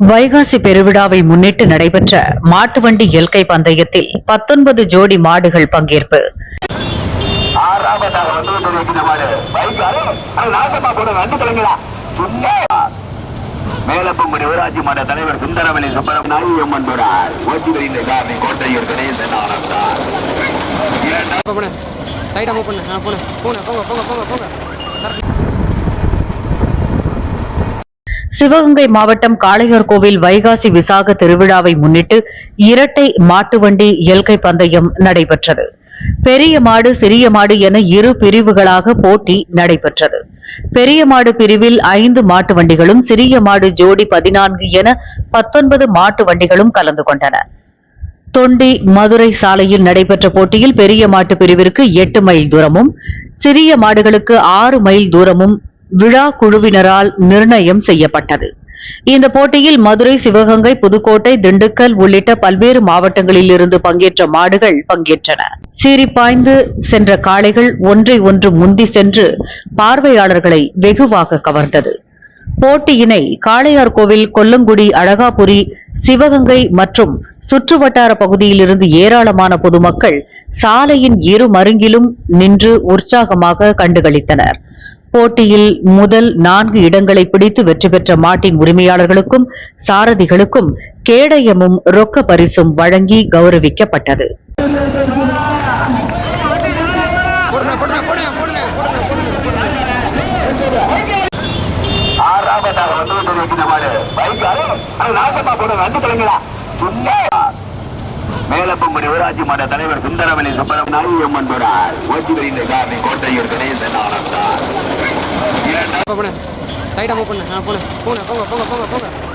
வைகாசி பெருவிழாவை முன்னிட்டு நடைபெற்ற மாட்டு வண்டி எல்கை பந்தயத்தில் பத்தொன்பது ஜோடி மாடுகள் பங்கேற்பு. மேலப்பங்குடி ஊராட்சி மன்ற தலைவர் சுந்தரவெளி சுப்பரம் நாயகம் என்பார் ஓட்டி வருகின்ற சாமி கோட்டையூர் கணேசன் ஆனந்தார் போன போன போங்க போங்க போங்க போங்க. சிவகங்கை மாவட்டம் காளையார்கோவில் வைகாசி விசாக திருவிழாவை முன்னிட்டு இரட்டை மாட்டுவண்டி பந்தயம் நடைபெற்றது. பெரிய மாடு சிறிய மாடு என இரு பிரிவுகளாக போட்டி நடைபெற்றது. பெரிய மாடு பிரிவில் ஐந்து மாட்டு வண்டிகளும் சிறிய மாடு ஜோடி பதினான்கு என பத்தொன்பது மாட்டு வண்டிகளும் கலந்து கொண்டன. தொண்டி மதுரை சாலையில் நடைபெற்ற போட்டியில் பெரிய மாட்டு பிரிவிற்கு எட்டு மைல் தூரமும் சிறிய மாடுகளுக்கு ஆறு மைல் தூரமும் விழா குழுவினரால் நிர்ணயம் செய்யப்பட்டது. இந்த போட்டியில் மதுரை சிவகங்கை புதுக்கோட்டை திண்டுக்கல் உள்ளிட்ட பல்வேறு மாவட்டங்களில் இருந்து பங்கேற்ற மாடுகள் பங்கேற்றன. சீறிப்பாய்ந்து சென்ற காளைகள் ஒன்றை ஒன்று முந்தி சென்று பார்வையாளர்களை வெகுவாக கவர்ந்தது. போட்டியினை காளையார்கோவில் கொல்லங்குடி அழகாபுரி சிவகங்கை மற்றும் சுற்றுவட்டார பகுதியிலிருந்து ஏராளமான பொதுமக்கள் சாலையின் இரு மருங்கிலும் நின்று உற்சாகமாக கண்டுகளித்தனர். போட்டியில் முதல் நான்கு இடங்களை பிடித்து வெற்றி பெற்ற மாட்டின் உரிமையாளர்களுக்கும் சாரதிகளுக்கும் கேடயமும் ரொக்க பரிசும் வழங்கி கௌரவிக்கப்பட்டது. ஆறாவதாக வந்து கொண்டிருக்கிற ஊராட்சி மன்ற தலைவர் சுந்தரவெளி சுப்பரம் நாயகம் என்பார் ஓட்டி வருகின்ற சாமி கோட்டையூர் கணேசன் ஆனந்தார் போன போன போங்க போங்க போங்க போங்க போங்க